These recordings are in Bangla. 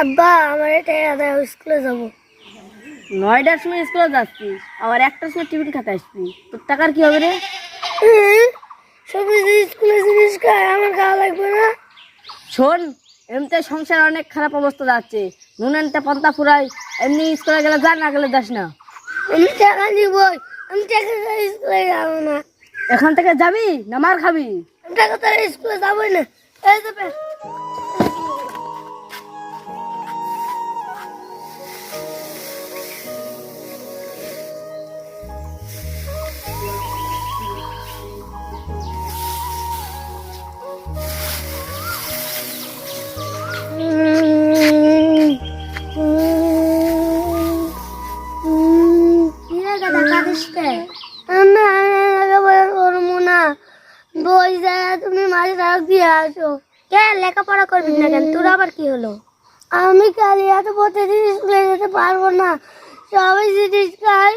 আব্বা আমার এটা স্কুলে যাব। নয়টার সময় স্কুলে যাচ্ছি আবার একটার সময় টিফিন খেতে আসবি? তোর টাকার কি হবে রে? সবই স্কুলে জিনিস খায় আমার খাওয়া লাগবে না। শোন এমনিতে সংসার অনেক খারাপ অবস্থা যাচ্ছে। নুন আনতে পন্তা ফুরাই এমনি স্কুলে গেলে যা না গেলে যাস না। আমি টাকা নিবই আমি টাকা ছাড়া স্কুলে যাব না। এখান থেকে যাবি না মার খাবি? টাকা ছাড়া স্কুলে যাবোই না এই না। করব তুমি মাঝে রাখ দিয়ে আসো। কে লেখাপড়া করবি না তোর আবার কি হলো? আমি কালি এত প্রতিদিন স্কুলে যেতে পারব না। সবাই জিনিস খাই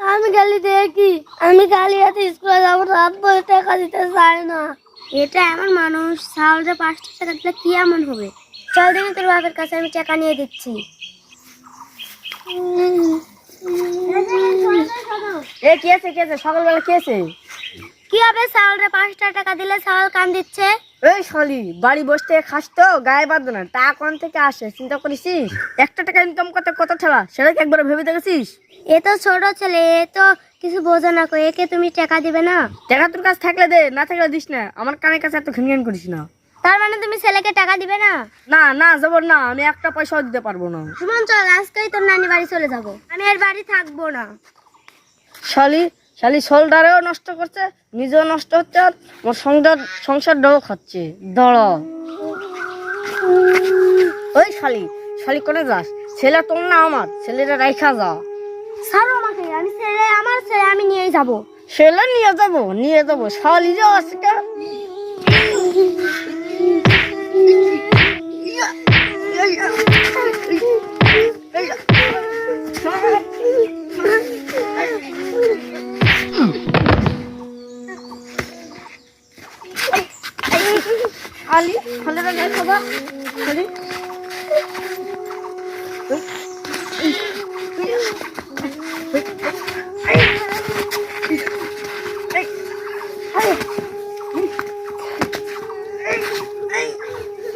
আমি খালি দেখি। আমি কালি এত স্কুলে যাব আব্বু টাকা দিতে চায় না। এটা এমন মানুষ সাউন্ডে পাঁচটা টাকা দিলে কি এমন হবে? চল দেখি তোর বাপের কাছে আমি টাকা নিয়ে দিচ্ছি। এ কি আছে কি আছে? সকালবেলা কি আছে? কি হবে সাউন্ডে পাঁচটা টাকা দিলে সাউল কান দিচ্ছে? এই শালি বাড়ি বসে খাস তো গায়ে বাঁধ না। টাকা কোন থেকে আসে? চিন্তা করেছিস একটা টাকা ইনকাম করতে কত ঠেলা? সেটা কি একবার ভেবে দেখেছিস? এ তো ছোট ছেলে এ তো কিছু বোঝে না কো একে তুমি টাকা দিবে না? টাকা তোর কাছে থাকলে দে না থাকলে দিস না। আমার কানের কাছে এত ঘিন করিস না। তার মানে তুমি ছেলেকে টাকা দিবে না? না না যাব না আমি একটা পয়সাও দিতে পারব না। সুমন চল আজকেই তোর নানি বাড়ি চলে যাব। আমি এর বাড়ি থাকব না। শালি শালি শোল্ডারেও নষ্ট করছে নিজেও নষ্ট হচ্ছে আর আমার সংসার সংসার সংসারটাও খাচ্ছে। দড়। ওই শালি শালি কোনে যাস? ছেলে তোর না আমার ছেলেটা রাইখা যা। ছাড়ো আমাকে আমি ছেলে আমার ছেলে আমি নিয়েই যাব। ছেলে নিয়ে যাব নিয়ে যাব। শালি যাও আজকে Ali, hallo, dann ist aber. Ali.